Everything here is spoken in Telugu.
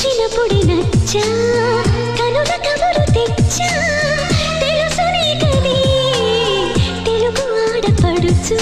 నచ్చినప్పుడు నచ్చా? కనుల కబురు తెచ్చా? తెలుసునే కదే తెలుగు ఆడపడుచు.